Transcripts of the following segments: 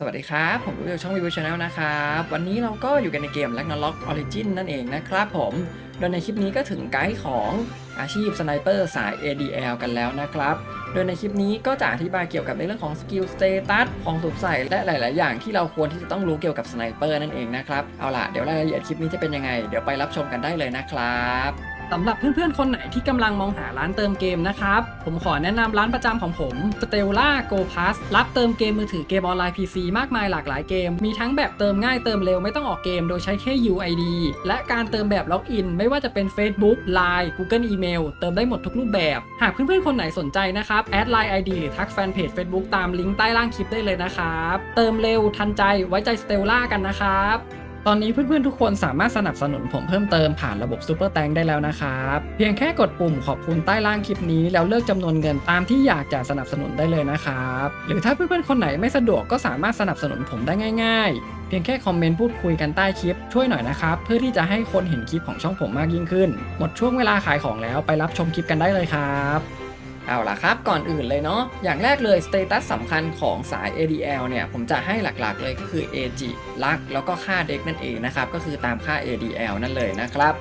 สวัสดีครับ ผมวิวช่องวิวชาแนลนะครับ วันนี้เราก็อยู่กันในเกม Ragnarok Origin นั่นเองนะครับผมโดยในคลิปนี้ก็ถึงไกด์ของอาชีพสไนเปอร์สาย ADL กันแล้วนะครับ โดยในคลิปนี้ก็จะอธิบายเกี่ยวกับในเรื่องของสกิลสเตตัสของสวมใส่และหลาย ๆ อย่างที่เราควรที่จะต้องรู้เกี่ยวกับสไนเปอร์นั่นเองนะครับ เอาล่ะเดี๋ยวรายละเอียดคลิปนี้จะเป็นยังไง เดี๋ยวไปรับชมกันได้เลยนะครับ สำหรับเพื่อนๆ คนไหนที่กำลังมองหาร้านเติมเกมนะครับ ผมขอแนะนำร้านประจำของผม Stella Go Pass รับเติมเกมมือถือเกมออนไลน์ PC มากมายหลากหลายเกม มีทั้งแบบเติมง่ายเติมเร็วไม่ต้องออกเกมโดยใช้แค่ UID และการเติมแบบล็อกอิน ไม่ว่าจะเป็น Facebook Line Google Email เติมได้หมดทุกรูปแบบ หากเพื่อนๆ คนไหนสนใจนะครับ แอด Line ID หรือทักแฟนเพจ Facebook ตามลิงก์ใต้ล่างคลิปได้เลยนะครับ เติมเร็วทันใจไว้ใจ Stella กันนะครับ ตอนนี้เพื่อนๆทุกคนสามารถสนับสนุนผมเพิ่มเติมผ่านระบบ Super แตงได้แล้วนะครับ เพียงแค่กดปุ่มขอบคุณใต้ล่างคลิปนี้ แล้วเลือกจำนวนเงินตามที่อยากจะสนับสนุนได้เลยนะครับ หรือถ้าเพื่อนๆคนไหนไม่สะดวกก็สามารถสนับสนุนผมได้ง่าย ๆ เพียงแค่คอมเมนต์พูดคุยกันใต้คลิปช่วยหน่อยนะครับ เพื่อที่จะให้คนเห็นคลิปของช่องผมมากยิ่งขึ้น หมดช่วงเวลาขายของแล้วไปรับชมคลิปกันได้เลยครับ เอาล่ะครับ ก่อนอื่นเลยเนาะอย่างแรกเลยสเตตัสสำคัญของสาย ADL เนี่ย ผมจะให้หลักๆเลยก็คือ AG ลักแล้วก็ค่าเด็กนั่นเองนะครับ ก็คือตามค่า ADL นั่นเลยนะครับ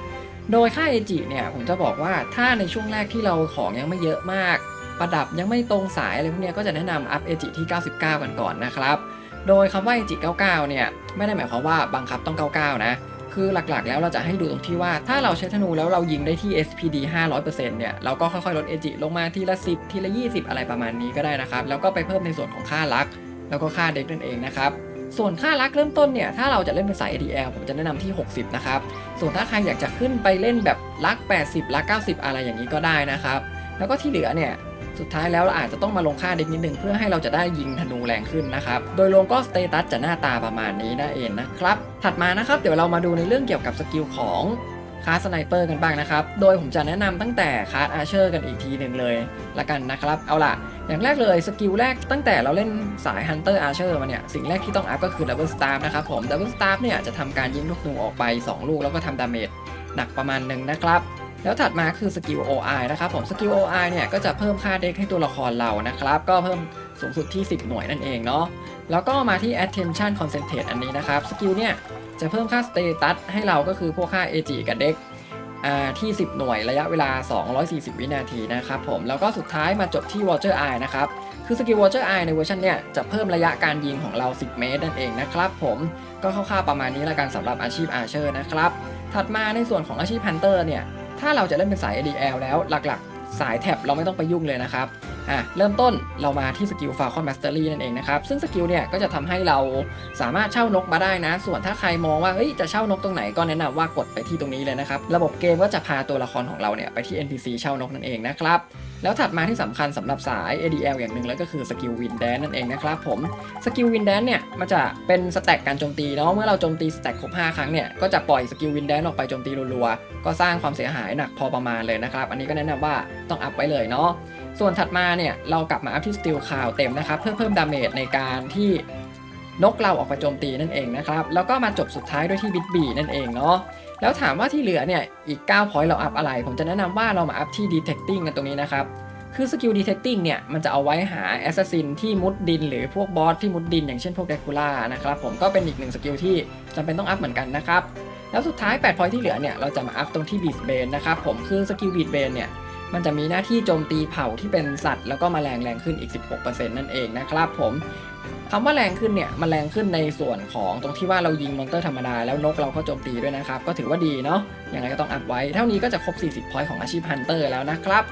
โดยค่า AG เนี่ย ผมจะบอกว่าถ้าในช่วงแรกที่เราของยังไม่เยอะมาก ประดับยังไม่ตรงสายอะไรพวกเนี้ยก็จะแนะนำอัพ AG ที่ 99 กันก่อนนะครับ โดยคำว่า AG 99 เนี่ยไม่ได้หมายความว่าบังคับต้อง 99 นะ คือหลักๆ แล้วเราจะให้ดูตรงที่ว่า ถ้าเราใช้ธนูแล้วเรายิงได้ที่ SPD 500%เนี่ยเราก็ค่อยๆ ลด AG ลงมาทีละ 10 ทีละ 20 อะไรประมาณนี้ก็ได้นะครับ แล้วก็ไปเพิ่มในส่วนของค่าลัก แล้วก็ค่าเด็กนั่นเองนะครับส่วนค่าลักเริ่มต้นเนี่ยถ้าเราจะเล่นเป็นสาย ADL ผมจะแนะนำที่ 60 นะครับ ส่วนถ้าใครอยากจะขึ้นไปเล่นแบบลัก 80ลัก 90 อะไรอย่างนี้ก็ได้นะครับ แล้วก็ที่เหลือเนี่ย สุดท้ายแล้วเราอาจจะต้องมาลงค่าเด็กนิดนึงเพื่อให้เราจะได้ยิงธนูแรงขึ้นนะครับ โดยรวมก็สเตตัสจะหน้าตาประมาณนี้นั่นเองนะครับ ถัดมานะครับเดี๋ยวเรามาดูในเรื่องเกี่ยวกับสกิลของคาสไนเปอร์กันบ้างนะครับ โดยผมจะแนะนำตั้งแต่คาสอาเชอร์กันอีกทีหนึ่งเลยละกันนะครับ เอาล่ะ อย่างแรกเลยสกิลแรกตั้งแต่เราเล่นสาย Hunter Archer มาเนี่ย สิ่งแรกที่ต้องอัพก็คือ Double Staff นะครับผม Double Staff เนี่ยจะทำการยิงลูกหนูออกไป 2 ลูกแล้วก็ทำดาเมจหนักประมาณหนึ่งนะครับ แล้วถัดมาคือสกิล OI นะครับผมสกิล OI เนี่ยก็จะเพิ่มค่าเด็กให้ตัวละครเรานะครับ ก็เพิ่มสูงสุดที่ 10 หน่วยนั่นเองเนาะแล้วก็มาที่ attention concentrate อันนี้นะครับสกิลเนี่ยจะเพิ่มค่า status ให้เราก็คือพวกค่า AG กับเด็กอ่าที่ 10 หน่วยระยะเวลา 240 วินาทีนะครับผมแล้วก็สุดท้ายมาจบที่ Watcher Eye นะครับคือสกิล Watcher Eye ในเวอร์ชันเนี่ยจะเพิ่มระยะการยิงของเรา 10 เมตรนั่นเองนะครับผมก็คร่าวๆประมาณนี้ละกันสำหรับอาชีพ Archer นะครับถัดมาในส่วนของอาชีพ Hunter เนี่ย ถ้าเราจะเล่นเป็นสาย ADL แล้วหลักๆ สายแท็บเราไม่ต้องไปยุ่งเลยนะครับอะเริ่มต้นเรามาที่สกิล Falcon Mastery นั่นเองนะครับ ซึ่งสกิลเนี่ยก็จะทำให้เราสามารถเช่านกมาได้นะ ส่วนถ้าใครมองว่าเฮ้ยจะเช่านกตรงไหนก็แนะนำว่ากดไปที่ตรงนี้เลยนะครับ ระบบเกมก็จะพาตัวละครของเราเนี่ยไปที่ NPC เช่านกนั่นเองนะครับ แล้วถัดมาที่สำคัญสำหรับสาย ADL อย่างหนึ่งแล้วก็คือสกิลวินแดนนั่นเองนะครับผมสกิลวินแดนเนี่ยมันจะเป็นสแต็กการโจมตีเนาะเมื่อเราโจมตีสแต็กครบ 5 ครั้งเนี่ยก็จะปล่อยสกิลวินแดนออกไปโจมตีรัวๆ ก็สร้างความเสียหายหนักพอประมาณเลยนะครับ อันนี้ก็แนะนำว่าต้องอัพไว้เลยเนาะส่วนถัดมาเนี่ยเรากลับมาอัพที่สติลคาวเต็มนะครับเพื่อเพิ่มดาเมจในการที่ นกเราออกไปโจมตีนั่นเองนะครับ แล้วก็มาจบสุดท้ายด้วยที่บิดบีนั่นเองเนาะแล้วถามว่าที่เหลือเนี่ยอีก9 point เราอัพอะไร ผมจะแนะนำว่าเรามาอัพที่ detecting กันตรงนี้นะครับ คือสกิล detecting เนี่ย มันจะเอาไว้หา assassin ที่มุดดิน หรือพวกบอสที่มุดดิน อย่างเช่นพวก Dracula นะครับผมก็เป็นอีกหนึ่งสกิลที่จำเป็นต้องอัพเหมือนกันนะครับ แล้วสุดท้าย 8 point ที่เหลือเนี่ยเราจะมาอัพตรงที่ beast b a n นะครับผมคือสกิล beast b a n เนี่ยมันจะมีหน้าที่โจมตีเผ่าที่เป็นสัตว์ แล้วก็มาแรงแรงขึ้นอีก 16%นั่นเองนะครับผม คำว่าแรงขึ้นเนี่ยมันแรงขึ้นในส่วนของตรงที่ว่าเรายิงมอนเตอร์ธรรมดาแล้วนกเราก็โจมตีด้วยนะครับ ก็ถือว่าดีเนาะยังไงก็ต้องอัพไว้ เท่านี้ก็จะครบ 40 point ของอาชีพ hunter แล้วนะครับ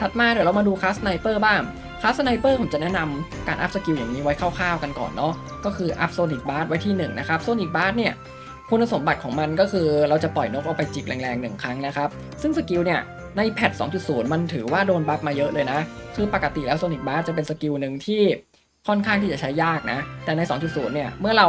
ถัดมาเดี๋ยวเรามาดูคลาสไนเปอร์บ้างคลาสไนเปอร์ผมจะแนะนำการอัพสกิลอย่างนี้ไว้คร่าวๆกันก่อนเนาะก็คืออัพโซนิกบาร์ไว้ที่ 1 นะครับโซนิกบาร์เนี่ยคุณสมบัติของมันก็คือเราจะปล่อยนกออกไปจิกแรงๆหนึ่งครั้งนะครับ ซึ่งสกิลเนี่ยในแพท 2.0 มันถือว่าโดนบัฟมาเยอะเลยนะ คือปกติแล้วโซนิกบาร์จะเป็นสกิลหนึ่งที่ ค่อนข้างที่จะใช้ยากนะ แต่ใน 2.0 เนี่ย เมื่อเรา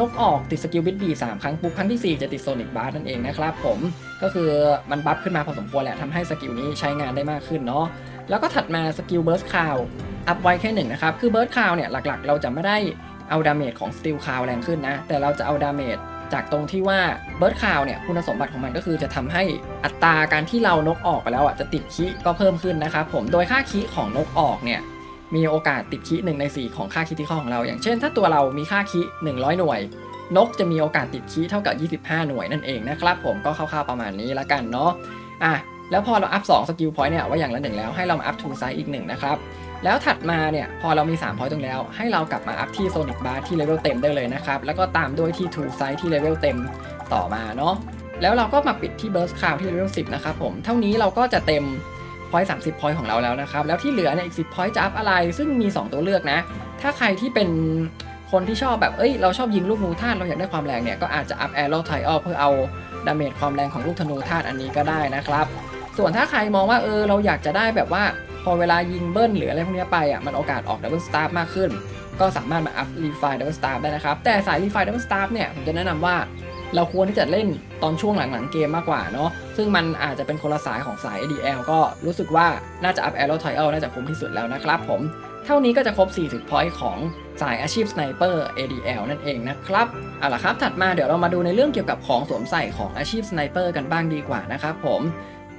นกออกติดสกิลบิดบีสามครั้งปุ๊บครั้งที่ 4 จะติดโซนิกบาร์นั่นเองนะครับผมก็คือมันบัฟขึ้นมาพอสมควรแหละทำให้สกิลนี้ใช้งานได้มากขึ้นเนาะแล้วก็ถัดมาสกิลเบิร์สคาวอัพไว้แค่หนึ่งนะครับ คือเบิร์สคาวเนี่ยหลักๆ เราจะไม่ได้เอาดาเมจของสติลคาวแรงขึ้นนะ แต่เราจะเอาดาเมจจากตรงที่ว่าเบิร์ดคาวเนี่ยคุณสมบัติของมันก็คือจะทำให้อัตราการที่เรานกออกไปแล้วอะจะติดคีก็เพิ่มขึ้นนะครับผมโดยค่าคีของนกออกเนี่ย มีโอกาสติดคิ1ใน 4 ของค่าคิที่ข้อของเรา อย่างเช่น ถ้าตัวเรามีค่าคิ100 หน่วย นกจะมีโอกาสติดคีเท่ากับ 25 หน่วยนั่นเองนะครับผมก็คร่าวๆประมาณนี้ละกันเนาะอะแล้วพอเราอัพ2สกิลพอยต์เนี่ยว่าอย่างละหนึ่งแล้วให้เรามาอัพ2ไซส์อีกหนึ่งนะครับแล้วถัดมาเนี่ยพอเรามี3พอยต์ตรงแล้ว ให้เรากลับมาอัพที่โซนิกบาร์ที่เลเวลเต็มได้เลยนะครับแล้วก็ตามด้วยที่2ไซส์ที่เลเวลเต็มต่อมาเนาะแล้วเราก็มาปิดที่เบิร์สคาวที่เลเวล10นะครับผมเท่านี้เราก็จะเต็ม พอยต์30พอยต์ของเราแล้วนะครับ แล้วที่เหลือเนี่ยอีก10พอยต์จะอัพอะไร ซึ่งมี 2 ตัวเลือกนะ ถ้าใครที่เป็นคนที่ชอบแบบ เอ้ย เราชอบยิงลูกธนูธาตุเราอยากได้ความแรงเนี่ย ก็อาจจะอัพแอโร่ไทออเพื่อเอาดาเมจความแรงของลูกธนูธาตุอันนี้ก็ได้นะครับ ส่วนถ้าใครมองว่าเออเราอยากจะได้แบบว่าพอเวลายิงเบิ้ลหรืออะไรพวกนี้ไปอะมันโอกาสออกดับเบิลสตาร์มากขึ้น ก็สามารถมาอัพรีไฟดับเบิลสตาร์ได้นะครับ แต่สายรีไฟดับเบิลสตาร์เนี่ยผมจะแนะนำว่า เราควรที่จะเล่นตอนช่วงหลังๆเกมมากกว่าเนาะซึ่งมันอาจจะเป็นคนละสายของสาย ADL ก็รู้สึกว่าน่าจะอัพแอโร่ไทออน่าจะคุ้มที่สุดแล้วนะครับผม เท่านี้ก็จะครบ 40 point ของสายอาชีพสไนเปอร์ ADL นั่นเองนะครับเอาล่ะครับถัดมาเดี๋ยวเรามาดูในเรื่องเกี่ยวกับของสวมใส่ของอาชีพสไนเปอร์กันบ้างดีกว่านะครับผม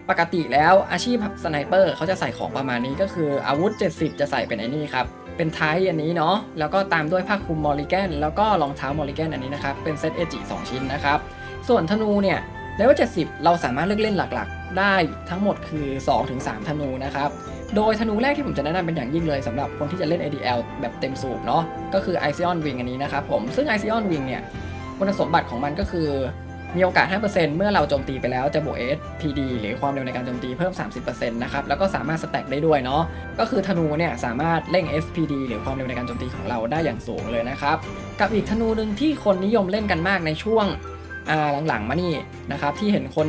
ปกติแล้วอาชีพสไนเปอร์เขาจะใส่ของประมาณนี้ก็คืออาวุธ 70 จะใส่เป็นไอ้นี่ครับ เป็นไทยอันนี้เนาะแล้วก็ตามด้วยผ้าคลุมมอริแกนแล้วก็รองเท้ามอริแกนอันนี้นะครับเป็นเซตเอจิ2ชิ้นนะครับ ส่วนธนูเนี่ยเลเวล70 เราสามารถเลือกเล่นหลักๆ ได้ทั้งหมดคือ 2-3 ธนูนะครับ โดยธนูแรกที่ผมจะแนะนำเป็นอย่างยิ่งเลยสำหรับคนที่จะเล่น ADL แบบเต็มสูบเนาะก็คือ i อ o n Wing อันนี้นะครับผมซึ่ง i อ o n Wing เนี่ยคุณสมบัติของมันก็คือ มีโอกาส 5%เมื่อเราโจมตีไปแล้วจะบวก SPD หรือความเร็วในการโจมตีเพิ่ม 30%นะครับ แล้วก็สามารถสแต็กได้ด้วยเนาะ ก็คือธนูเนี่ยสามารถเร่ง SPD หรือความเร็วในการโจมตีของเราได้อย่างสูงเลยนะครับ กับอีกธนูหนึ่งที่คนนิยมเล่นกันมากในช่วงหลังๆมานี่นะครับที่เห็นคน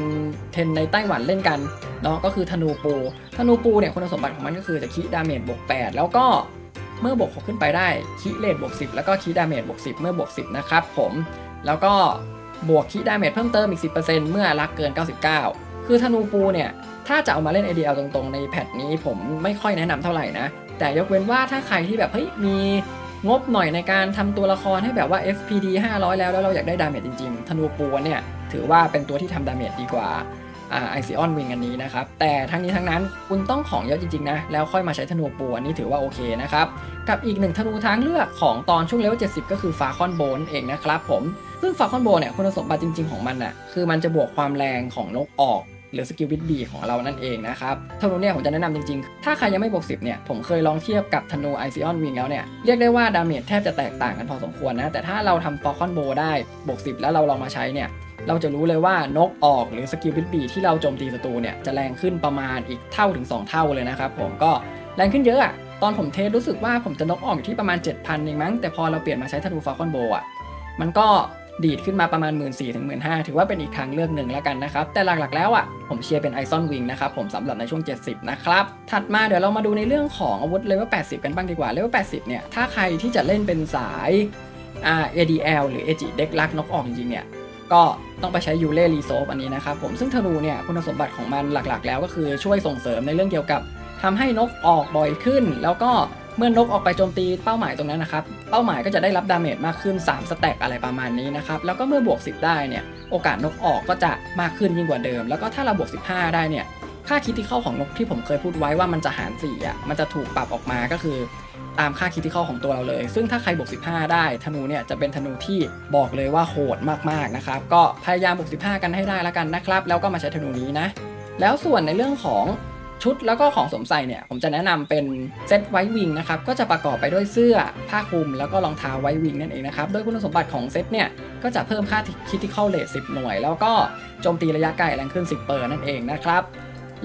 เทรนในไต้หวันเล่นกันเนาะก็คือธนูปู ธนูปูเนี่ยคุณสมบัติของมันก็คือจะคีดาเมจบวก8แล้วก็เมื่อบวก6ขึ้นไปได้คีเลทบวก10 แล้วก็คีดาเมจบวก10 เมื่อบวก10นะครับผมแล้วก็ บวกคีดาเมจเพิ่มเติมอีก 10%เมื่อรักเกิน 99 คือธนูปูเนี่ย ถ้าจะเอามาเล่น ADL ตรงๆ ในแพทนี้ผมไม่ค่อยแนะนำเท่าไหร่นะ แต่ยกเว้นว่าถ้าใครที่แบบเฮ้ยมีงบหน่อยในการทำตัวละครให้แบบว่า FPD 500 แล้วแล้วเราอยากได้ดาเมจจริงๆ ธนูปูเนี่ยถือว่าเป็นตัวที่ทำดาเมจดีกว่าไอซีออนวิงอันนี้นะครับ แต่ทั้งนี้ทั้งนั้นคุณต้องของเยอะจริงๆนะ แล้วค่อยมาใช้ธนูปูอันนี้ถือว่าโอเคนะครับ กับอีกหนึ่งธนูทางเลือกของตอนช่วงเลเวล70 ก็คือฟาคอนโบนเองนะครับผม ซึ่งฟาคอนโบเนี่ยคุณสมบัติจริง ๆของมันน่ะคือมันจะบวกความแรงของนกออกหรือสกิลวิดบีของเรานั่นเองนะครับธนูเนี่ยผมจะแนะนำจริงๆ ถ้าใครยังไม่บวก10เนี่ยผมเคยลองเทียบกับธนูไอซิออนวิงแล้วเนี่ยเรียกได้ว่าดาเมจแทบจะแตกต่างกันพอสมควรนะ แต่ถ้าเราทำฟาคอนโบได้บวก10 แล้วเราลองมาใช้เนี่ยเราจะรู้เลยว่านกออกหรือสกิลวิดบีที่เราโจมตีศัตรูเนี่ยจะแรงขึ้นประมาณอีกเท่าถึง 2 เท่าเลยนะครับผมก็แรงขึ้นเยอะอะตอนผมเทสรู้สึกว่าผมจะนกออกอยู่ที่ประมาณ 7,000เองมั้งแต่พอเราเปลี่ยนมาใช้ธนูฟาคอนโบอะมันก็ ดีดขึ้นมาประมาณ 1 4ื่นถึงหมื่นถือว่าเป็นอีกทางเลือกหนึ่งแล้วกันนะครับ แต่หลักๆแล้วอะผมเชียร์เป็นไอซอนวิงนะครับผมสำหรับในช่วง 70 นะครับ ถัดมาเดี๋ยวเรามาดูในเรื่องของอาวุธเลเวล80 กันบ้างดีกว่าเลเวล80 เนี่ย ถ้าใครที่จะเล่นเป็นสายอ่า ADL หรือ AG เด็กลักนกออกจริงๆเนี่ยก็ต้องไปใช้ยูเล่รีโซฟอันนี้นะครับผมซึ่งธนูเนี่ยคุณสมบัติของมันหลักๆ แล้วก็คือช่วยส่งเสริมในเรื่องเกี่ยวกับทำให้นกออกบ่อยขึ้น แล้วก็ เมื่อนกออกไปโจมตีเป้าหมายตรงนั้นนะครับ เป้าหมายก็จะได้รับดาเมจมากขึ้น 3 สแต็กอะไรประมาณนี้นะครับ แล้วก็เมื่อบวก 10 ได้เนี่ย โอกาสนกออกก็จะมากขึ้นยิ่งกว่าเดิม แล้วก็ถ้าเราบวก 15 ได้เนี่ย ค่าคิติเข้าของนกที่ผมเคยพูดไว้ว่ามันจะหาร4อะ มันจะถูกปรับออกมาก็คือตามค่าคิติเข้าของตัวเราเลย ซึ่งถ้าใครบวก 15 ได้ ธนูเนี่ยจะเป็นธนูที่บอกเลยว่าโหดมากๆนะครับ ก็พยายามบวก 15 กันให้ได้แล้วกันนะครับ แล้วก็มาใช้ธนูนี้นะ แล้วส่วนในเรื่องของ ชุดแล้วก็ของสวมใส่เนี่ยผมจะแนะนำเป็นเซตไวท์วิงนะครับก็จะประกอบไปด้วยเสื้อผ้าคลุม แล้วก็รองเท้าไวท์วิงนั่นเองนะครับโดยคุณสมบัติของเซตเนี่ยก็จะเพิ่มค่าคิติคอลเลท10หน่วย แล้วก็โจมตีระยะไกลแรงขึ้น 10 เปอร์นั่นเองนะครับ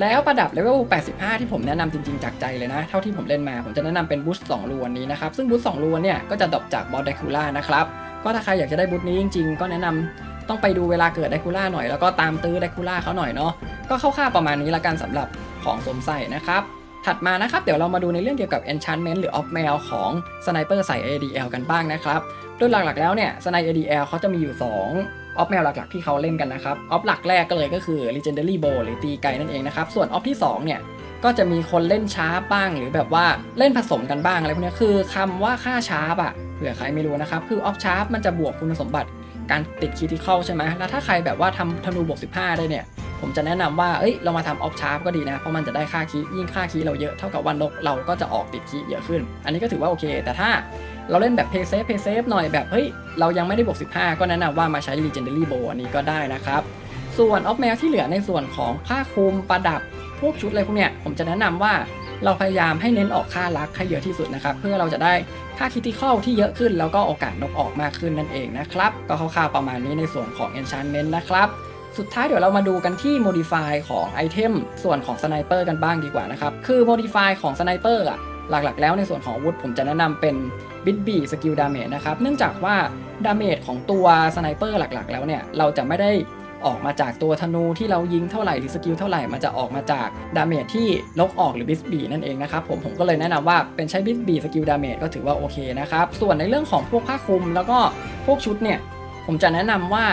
แล้วประดับเลเวล 85 ที่ผมแนะนำจริงๆ จากใจเลยนะ เท่าที่ผมเล่นมา ผมจะแนะนำเป็นบูสต์2รูนนี้นะครับ ซึ่งบูสต์2รูนเนี่ย ก็จะดรอปจากบอสไดคูล่านะครับ ก็ถ้าใครอยากจะได้บูสต์นี้จริงๆ ก็แนะนำ ต้องไปดูเวลาเกิดไดคูล่าหน่อยแล้วก็ตามตื้อไดคูล่าเขาหน่อยเนาะก็คร่าวๆประมาณนี้ละกันสำหรับของสมใส่นะครับถัดมานะครับเดี๋ยวเรามาดูในเรื่องเกี่ยวกับ enchantment หรือ off mail ของ sniper ใส่ ADL กันบ้างนะครับโดยหลักๆแล้วเนี่ย sniper ADL เขาจะมีอยู่ 2 ออฟแมวหลักๆที่เขาเล่นกันนะครับ ออฟหลักแรกก็เลยก็คือ legendary bow หรือตีไกนั่นเองนะครับ ส่วนออฟที่ 2 เนี่ยก็จะมีคนเล่นช้าบ้างหรือแบบว่าเล่นผสมกันบ้างอะไรพวกนี้คือคำว่าค่าช้าอะเผื่อใครไม่รู้นะครับ คือออฟชาร์ปมันจะบวกคุณสมบัติ การติดคิติคอลใช่ไหมแล้วถ้าใครแบบว่าทำธนูบวก 15 ได้เนี่ย ผมจะแนะนำว่า เอ้ย เรามาทำออฟชาร์ปก็ดีนะ เพราะมันจะได้ค่าคีย์ยิ่งค่าคีย์เราเยอะเท่ากับว่านกเราก็จะออกติดคีย์เยอะขึ้น อันนี้ก็ถือว่าโอเค แต่ถ้าเราเล่นแบบเพย์เซฟเพย์เซฟหน่อยแบบเฮ้ย เรายังไม่ได้บวก 15 ก็แนะนำว่ามาใช้ Legendary Bow อันนี้ก็ได้นะครับ ส่วนออฟแมวที่เหลือในส่วนของผ้าคลุมประดับพวกชุดอะไรพวกเนี้ยผมจะแนะนำว่า เราพยายามให้เน้นออกค่ารักให้เยอะที่สุดนะครับ เพื่อเราจะได้ค่าคิติคอลที่เยอะขึ้น แล้วก็โอกาสนกออกมากขึ้นนั่นเองนะครับ ก็คร่าวๆประมาณนี้ในส่วนของ enchantment นะครับสุดท้ายเดี๋ยวเรามาดูกันที่ modify ของไอเทมส่วนของสไนเปอร์กันบ้างดีกว่านะครับ คือ modify ของสไนเปอร์อะหลักๆ แล้วในส่วนของอาวุธผมจะแนะนำเป็น bit b สกิลดาเมจนะครับ เนื่องจากว่าดาเมจของตัวสไนเปอร์หลักๆ แล้วเนี่ย เราจะไม่ได้ ออกมาจากตัวธนูที่เรายิงเท่าไหร่หรือสกิลเท่าไหร่มันจะออกมาจากดาเมจที่ลกออกหรือบิสบีนั่นเองนะครับผมผมก็เลยแนะนำว่าเป็นใช้บิสบีสกิลดาเมจก็ถือว่าโอเคนะครับส่วนในเรื่องของพวกผ้าคลุมแล้วก็พวกชุดเนี่ยผมจะแนะนำว่า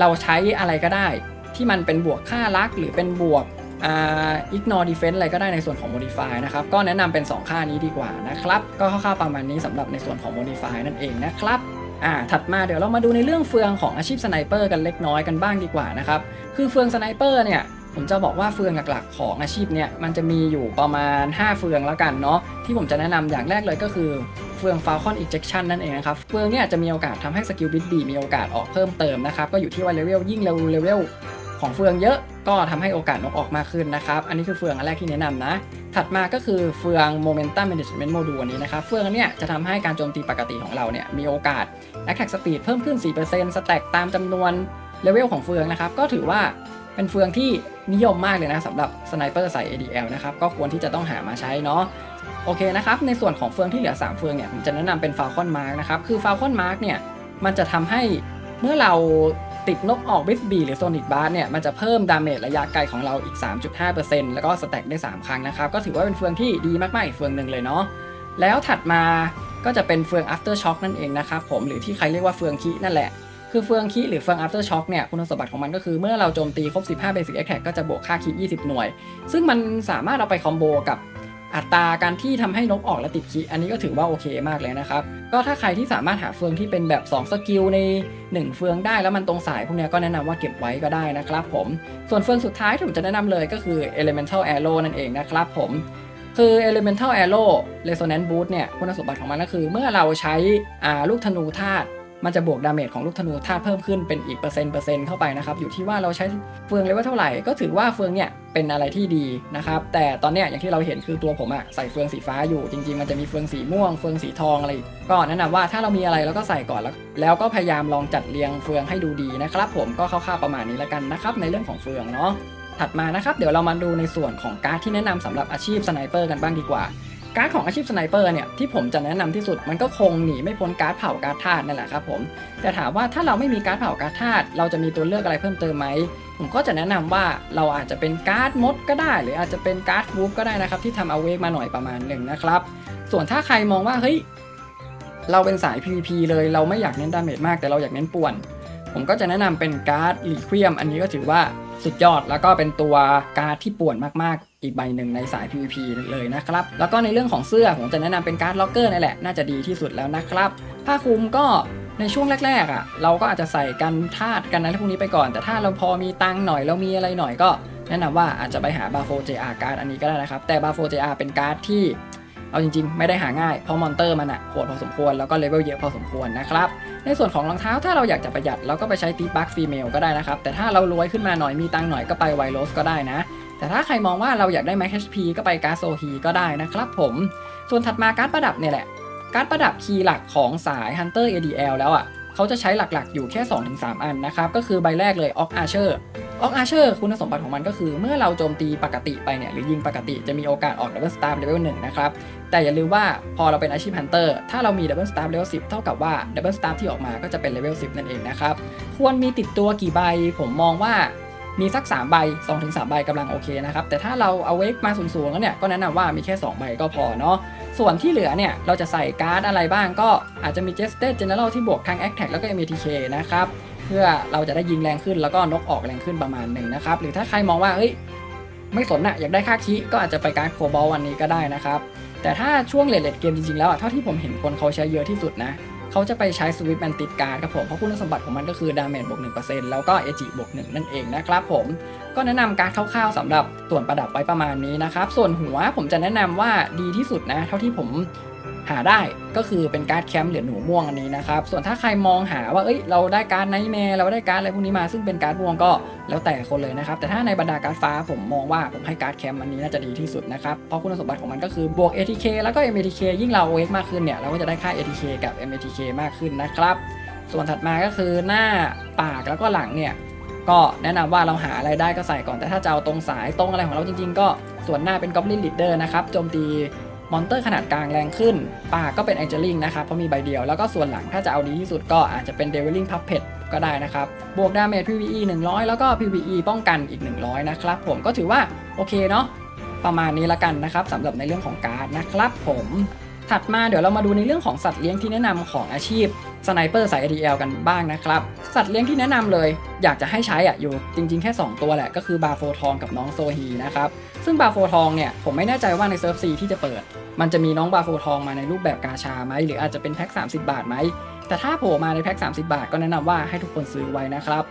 เราใช้อะไรก็ได้ ที่มันเป็นบวกค่ารักหรือเป็นบวกอ่า ignore defense อะไรก็ได้ในส่วนของ modify นะครับ ก็แนะนำเป็น 2 ค่านี้ดีกว่านะครับ ก็คร่าวๆประมาณนี้สำหรับในส่วนของ modify นั่นเองนะครับ อ่าถัดมาเดี๋ยวเรามาดูในเรื่องเฟืองของอาชีพสไนเปอร์กันเล็กน้อยกันบ้างดีกว่านะครับคือเฟืองสไนเปอร์เนี่ยผมจะบอกว่าเฟืองหลักๆของอาชีพเนี่ยมันจะมีอยู่ประมาณ 5 เฟืองแล้วกันเนาะที่ผมจะแนะนำอย่างแรกเลยก็คือเฟือง Falcon Ejection นั่นเองนะครับ เฟืองเนี่ยจะมีโอกาสทำให้สกิลบิดบีมีโอกาสออกเพิ่มเติมนะครับ ก็อยู่ที่ว่าเลเวลยิ่งเร็วเลเวล ของเฟืองเยอะก็ทำให้โอกาสนกออกมากขึ้นนะครับ อันนี้คือเฟืองอันแรกที่แนะนำนะ ถัดมาก็คือเฟือง Momentum Management Module อันนี้นะครับเฟืองอันเนี่ยจะทำให้การโจมตีปกติของเราเนี่ยมีโอกาส Attack Speed เพิ่มขึ้น4%สแต็กตามจำนวนเลเวลของเฟืองนะครับ ก็ถือว่าเป็นเฟืองที่นิยมมากเลยนะสำหรับสไนเปอร์ใส่ ADL นะครับก็ควรที่จะต้องหามาใช้เนาะโอเคนะครับ ในส่วนของเฟืองที่เหลือ 3 เฟืองเนี่ยผมจะแนะนำเป็น Falcon Mark นะครับ คือ Falcon Mark เนี่ยมันจะทำให้เมื่อเรา ติดนกออกบิสบีหรือโซนิกบาร์เนี่ยมันจะเพิ่มดาเมจระยะไกลของเราอีก 3.5%แล้วก็สแต็กได้ 3 ครั้งนะครับ ก็ถือว่าเป็นเฟืองที่ดีมากๆอีกเฟืองหนึ่งเลยเนาะแล้วถัดมาก็จะเป็นเฟือง after shock นั่นเองนะครับผมหรือที่ใครเรียกว่าเฟืองคีนั่นแหละ คือเฟืองคีหรือเฟือง after shock เนี่ยคุณสมบัติของมันก็คือเมื่อเราโจมตีครบ 15 basic attack ก็จะบวกค่าคี20 หน่วย ซึ่งมันสามารถเอาไปคอมโบกับ อัตราการที่ทำให้นกออกและติดคีอันนี้ก็ถือว่าโอเคมากเลยนะครับ ก็ถ้าใครที่สามารถหาเฟืองที่เป็นแบบ 2 สกิลใน 1 เฟืองได้แล้วมันตรงสายพวกนี้ก็แนะนำว่าเก็บไว้ก็ได้นะครับผม ส่วนเฟืองสุดท้ายที่ผมจะแนะนำเลยก็คือ elemental arrow นั่นเองนะครับผมคือ elemental arrow resonance boost เนี่ยคุณสมบัติของมันก็คือ เมื่อเราใช้ลูกธนูธาตุ มันจะบวกดาเมจของลูกธนูธาตุเพิ่มขึ้นเป็นอีกเปอร์เซ็นต์เปอร์เซ็นต์เข้าไปนะครับอยู่ที่ว่าเราใช้เฟืองเลเวลเท่าไหร่ก็ถือว่าเฟืองเนี่ยเป็นอะไรที่ดีนะครับแต่ตอนเนี้ยอย่างที่เราเห็นคือตัวผมอะใส่เฟืองสีฟ้าอยู่จริง ๆ มันจะมีเฟืองสีม่วงเฟืองสีทองอะไรก็แนะนำว่าถ้าเรามีอะไรเราก็ใส่ก่อนแล้ว แล้วก็พยายามลองจัดเรียงเฟืองให้ดูดีนะครับ ผมก็คร่าวๆประมาณนี้แล้วกันนะครับในเรื่องของเฟืองเนาะถัดมานะครับเดี๋ยวเรามาดูในส่วนของการ์ดที่แนะนำสำหรับอาชีพสไนเปอร์กันบ้างดีกว่า การ์ดของอาชีพสไนเปอร์เนี่ยที่ผมจะแนะนำที่สุดมันก็คงหนีไม่พ้นการ์ดเผาการ์ดธาตุนั่นแหละครับผมแต่ถามว่าถ้าเราไม่มีการ์ดเผาการ์ดธาตุเราจะมีตัวเลือกอะไรเพิ่มเติมไหมผมก็จะแนะนำว่าเราอาจจะเป็นการ์ดมดก็ได้ หรืออาจจะเป็นการ์ดวูฟก็ได้นะครับที่ทำเอาเวกมาหน่อยประมาณหนึ่งนะครับส่วนถ้าใครมองว่าเฮ้ยเราเป็นสาย PVP เลยเราไม่อยากเน้นดาเมจมากแต่เราอยากเน้นป่วน ผมก็จะแนะนำเป็นการ์ดลีควียมอันนี้ก็ถือว่าสุดยอดแล้วก็เป็นตัวการ์ดที่ป่วนมากๆ อีกใบหนึ่งในสาย PVP เลยนะครับ แล้วก็ในเรื่องของเสื้อผมจะแนะนำเป็นการ์ดล็อกเกอร์นี่แหละ น่าจะดีที่สุดแล้วนะครับ ผ้าคลุมก็ในช่วงแรกๆอะเราก็อาจจะใส่กันธาตุกันอะไรพวกนี้ไปก่อน แต่ถ้าเราพอมีตังค์หน่อยเรามีอะไรหน่อยก็ แนะนำว่าอาจจะไปหาบาโฟ JR การ์ดอันนี้ก็ได้นะครับ แต่บาโฟ JR เป็นการ์ดที่เอาจริงๆ ไม่ได้หาง่าย เพราะมอนเตอร์มันอะโหดพอสมควร แล้วก็เลเวลเยอะพอสมควรนะครับ ในส่วนของรองเท้าถ้าเราอยากจะประหยัดเราก็ไปใช้ตีบัคฟีเมลก็ได้นะครับ แต่ถ้าเรารวยขึ้นมาหน่อยมีตังค์หน่อยก็ไปไวโรสก็ได้นะ แต่ถ้าใครมองว่าเราอยากได้แม็ก HP ก็ไปการ์ดโซฮีก็ได้นะครับผม ส่วนถัดมาการ์ดประดับเนี่ยแหละ การ์ดประดับคีย์หลักของสาย Hunter ADL แล้วอะเขาจะใช้หลักๆอยู่แค่ 2-3 อันนะครับ ก็คือใบแรกเลย Ox Archer Ox Archer คุณสมบัติของมันก็คือ เมื่อเราโจมตีปกติไปเนี่ย หรือยิงปกติจะมีโอกาสออก Double Star Level 1นะครับ แต่อย่าลืมว่าพอเราเป็นอาชีพ Hunter ถ้าเรามี Double Star Level 10 เท่ากับว่า Double Star ที่ออกมาก็จะเป็น Level 10 นั่นเองนะครับ ควรมีติดตัวกี่ใบ ผมมองว่า มีสัก 3 ใบ 2-3 ใบกำลังโอเคนะครับ แต่ถ้าเราเอาเวกมาสูงๆแล้วเนี่ยก็แนะนำว่ามีแค่ 2 ใบก็พอเนาะส่วนที่เหลือเนี่ยเราจะใส่การ์ดอะไรบ้างก็อาจจะมี Jester General ที่บวกทั้ง a t t a c แล้วก็ MTK นะครับ เพื่อเราจะได้ยิงแรงขึ้นแล้วก็นกออกแรงขึ้นประมาณหนึ่งนะครับ หรือถ้าใครมองว่าเฮ้ยไม่สนอะอยากได้ค่าคีก็อาจจะไปการ์ดโคบอลวันนี้ก็ได้นะครับแต่ถ้าช่วงเลดเลดเกมจริงๆแล้วอะเท่าที่ผมเห็นคนเขาใช้เยอะที่สุดนะ เขาจะไปใช้สวิปแมนติดการ์ดครับผมเพราะคุณสมบัติของมันก็คือดาเมจบวก1%แล้วก็เอจิบวก1นั่นเองนะครับผมก็แนะนำการดคร่าวๆสำหรับส่วนประดับไว้ประมาณนี้นะครับส่วนหัวผมจะแนะนำว่าดีที่สุดนะ เท่าที่ผม หาได้ก็คือเป็นการ์ดแคมป์เหรียญหนูม่วงอันนี้นะครับ ส่วนถ้าใครมองหาว่าเอ้ยเราได้การ์ดไนท์แมร์เราได้การ์ดอะไรพวกนี้มาซึ่งเป็นการ์ดม่วงก็แล้วแต่คนเลยนะครับ แต่ถ้าในบรรดาการ์ดฟ้าผมมองว่าผมให้การ์ดแคมป์อันนี้น่าจะดีที่สุดนะครับ เพราะคุณสมบัติของมันก็คือบวก ATK แล้วก็ MATK ยิ่งเรา OX มากขึ้นเนี่ยเราก็จะได้ค่า ATK กับ MATK มากขึ้นนะครับ ส่วนถัดมาก็คือหน้าปากแล้วก็หลังเนี่ยก็แนะนำว่าเราหาอะไรได้ก็ใส่ก่อนแต่ถ้าจะเอาตรงสายตรงอะไรของเราจริง ๆ ก็ส่วนหน้าเป็น Goblin Leader นะครับโจมตี มอนเตอร์ขนาดกลางแรงขึ้น ปากก็เป็น Angeling นะครับเพราะมีใบเดียว แล้วก็ส่วนหลังถ้าจะเอาดีที่สุดก็อาจจะเป็น Deviling Puppet ก็ได้นะครับ บวกดาเมจ PVE 100 แล้วก็ PVE ป้องกันอีก 100 นะครับผมก็ถือว่าโอเคเนาะประมาณนี้ละกันนะครับสำหรับในเรื่องของการ์ดนะครับผมถัดมาเดี๋ยวเรามาดูในเรื่องของสัตว์เลี้ยงที่แนะนำของอาชีพสไนเปอร์สาย ADL กันบ้างนะครับ สัตว์เลี้ยงที่แนะนำเลย อยากจะให้ใช้อะอยู่จริงๆ แค่ 2 ตัวแหละ ก็คือบาโฟทองกับน้องโซฮีนะครับ ซึ่งบาโฟทองเนี่ยผมไม่แน่ใจว่าในเซิร์ฟซีที่จะเปิด มันจะมีน้องบาโฟทองมาในรูปแบบกาชาไหมหรืออาจจะเป็นแพ็ค30 บาทไหม แต่ถ้าโผล่มาในแพ็ค30 บาทก็แนะนำว่าให้ทุกคนซื้อไว้นะครับ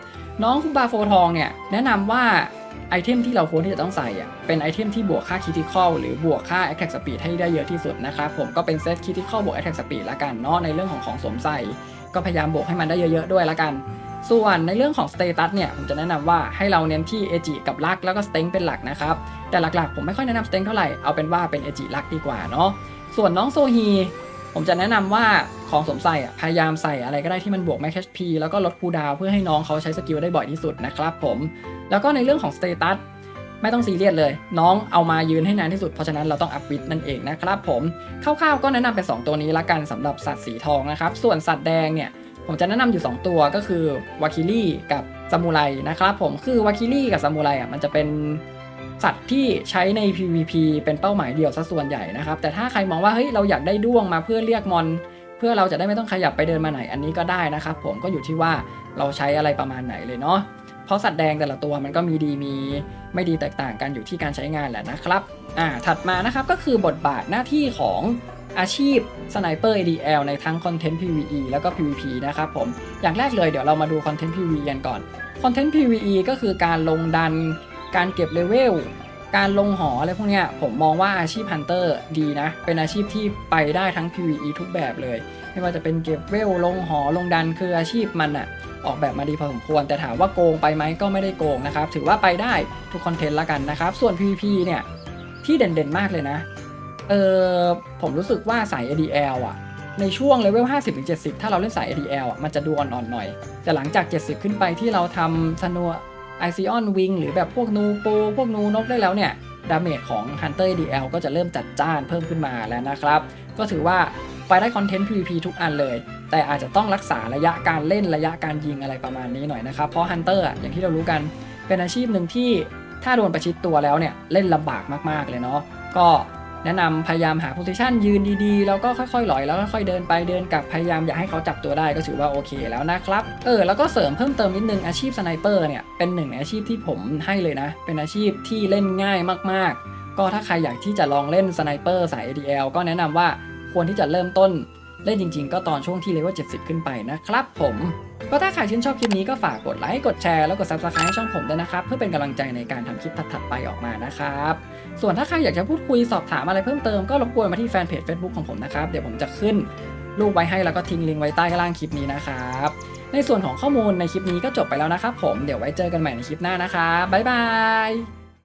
น้องบาโฟทองเนี่ยแนะนำว่าไอเทมที่เราควรที่จะต้องใส่อะเป็นไอเทมที่บวกค่าคิติคอลหรือบวกค่า attack speed ให้ได้เยอะที่สุดนะครับผมก็เป็นเซตคิติคอลบวก attack speed ละกันเนาะในเรื่องของของสวมใส่ ก็พยายามบวกให้มันได้เยอะๆด้วยละกัน ส่วนในเรื่องของสเตตัสเนี่ยผมจะแนะนำว่าให้เราเน้นที่เอจิกับลักแล้วก็สเต็งเป็นหลักนะครับ แต่หลักๆ ผมไม่ค่อยแนะนำสเต็งเท่าไหร่ เอาเป็นว่าเป็นเอจิลักดีกว่าเนาะส่วนน้องโซฮีผมจะแนะนำว่าของสวมใส่ะพยายามใส่อะไรก็ได้ที่มันบวกแม็ก HP แล้วก็ลดคูดาวเพื่อให้น้องเขาใช้สกิลได้บ่อยที่สุดนะครับผม แล้วก็ในเรื่องของสเตตัสไม่ต้องซีเรียสเลย น้องเอามายืนให้นานที่สุดเพราะฉะนั้นเราต้องอัพวิดนั่นเองนะครับผมคร่าวๆก็แนะนำเป็น 2 ตัวนี้ละกันสำหรับสัตว์สีทองนะครับ ส่วนสัตว์แดงเนี่ย ผมจะแนะนำอยู่ 2 ตัวก็คือวาคิลี่กับซามูไรนะครับผมคือวาคิลี่กับซามูไรอะมันจะเป็นสัตว์ที่ใช้ใน PVP เป็นเป้าหมายเดียวซะส่วนใหญ่นะครับ แต่ถ้าใครมองว่าเฮ้ยเราอยากได้ด้วงมาเพื่อเรียกมอน เพื่อเราจะได้ไม่ต้องขยับไปเดินมาไหนอันนี้ก็ได้นะครับผมก็อยู่ที่ว่าเราใช้อะไรประมาณไหนเลยเนาะเพราะสัตว์แดงแต่ละตัวมันก็มีดีมีไม่ดีแตกต่างกันอยู่ที่การใช้งานแหละนะครับอ่าถัดมานะครับก็คือบทบาทหน้าที่ของ อาชีพสไนเปอร์ ADL ในทั้งคอนเทนต์ PVE แล้วก็ PVP นะครับผม อย่างแรกเลยเดี๋ยวเรามาดูคอนเทนต์ PVE กันก่อน คอนเทนต์ PVE ก็คือการลงดัน การเก็บเลเวล การลงหออะไรพวกเนี้ย ผมมองว่าอาชีพฮันเตอร์ดีนะ เป็นอาชีพที่ไปได้ทั้ง PVE ทุกแบบเลย ไม่ว่าจะเป็นเก็บเวล ลงหอ ลงดัน คืออาชีพมันอะออกแบบมาดีพอสมควร แต่ถามว่าโกงไปไหมก็ไม่ได้โกงนะครับ ถือว่าไปได้ทุกคอนเทนต์ละกันนะครับ ส่วน PVP เนี่ยที่เด่นๆมากเลยนะ เออผมรู้สึกว่าสาย ADL อะ ในช่วงเลเวล 50-70 ถ้าเราเล่นสาย ADL อะ มันจะดูอ่อนๆหน่อย แต่หลังจาก 70 ขึ้นไปที่เราทำสโนไอซิออนวิงหรือแบบพวกนูโป พวกนูนกได้แล้วเนี่ย ดาเมจของ Hunter ADL ก็จะเริ่มจัดจ้านเพิ่มขึ้นมาแล้วนะครับ ก็ถือว่าไปได้คอนเทนต์ PVP ทุกอันเลย แต่อาจจะต้องรักษาระยะการเล่นระยะการยิงอะไรประมาณนี้หน่อยนะครับ เพราะ Hunter อะอย่างที่เรารู้กันเป็นอาชีพหนึ่งที่ถ้าโดนประชิดตัวแล้วเนี่ยเล่นลำบากมากๆเลยเนาะก็ แนะนำพยายามหาโพซิชันยืนดีๆ แล้วก็ค่อยๆหลอยแล้วค่อยๆเดินไปเดินกลับพยายามอย่าให้เขาจับตัวได้ก็ถือว่าโอเคแล้วนะครับเออแล้วก็เสริมเพิ่มเติมนิดนึงอาชีพสไนเปอร์เนี่ยเป็นหนึ่งในอาชีพที่ผมให้เลยนะ เป็นอาชีพที่เล่นง่ายมากๆ ก็ถ้าใครอยากที่จะลองเล่นสไนเปอร์สาย ADL ก็แนะนำว่าควรที่จะเริ่มต้นเล่นจริงๆ ก็ตอนช่วงที่เลเวล70 ขึ้นไปนะครับผมก็ถ้าใครชื่นชอบคลิปนี้ก็ฝากกดไลค์กดแชร์แล้วกด subscribe ให้ช่องผมด้วยนะครับ เพื่อเป็นกำลังใจในการทำคลิปถัดๆไปออกมานะครับ ส่วนถ้าใครอยากจะพูดคุยสอบถามอะไรเพิ่มเติมก็รบกวนมาที่แฟนเพจ Facebook ของผมนะครับ เดี๋ยวผมจะขึ้นรูปไว้ให้แล้วก็ทิ้งลิงก์ไว้ใต้ล่างคลิปนี้นะครับ ในส่วนของข้อมูลในคลิปนี้ก็จบไปแล้วนะครับผม เดี๋ยวไว้เจอกันใหม่ในคลิปหน้านะครับบ๊ายบาย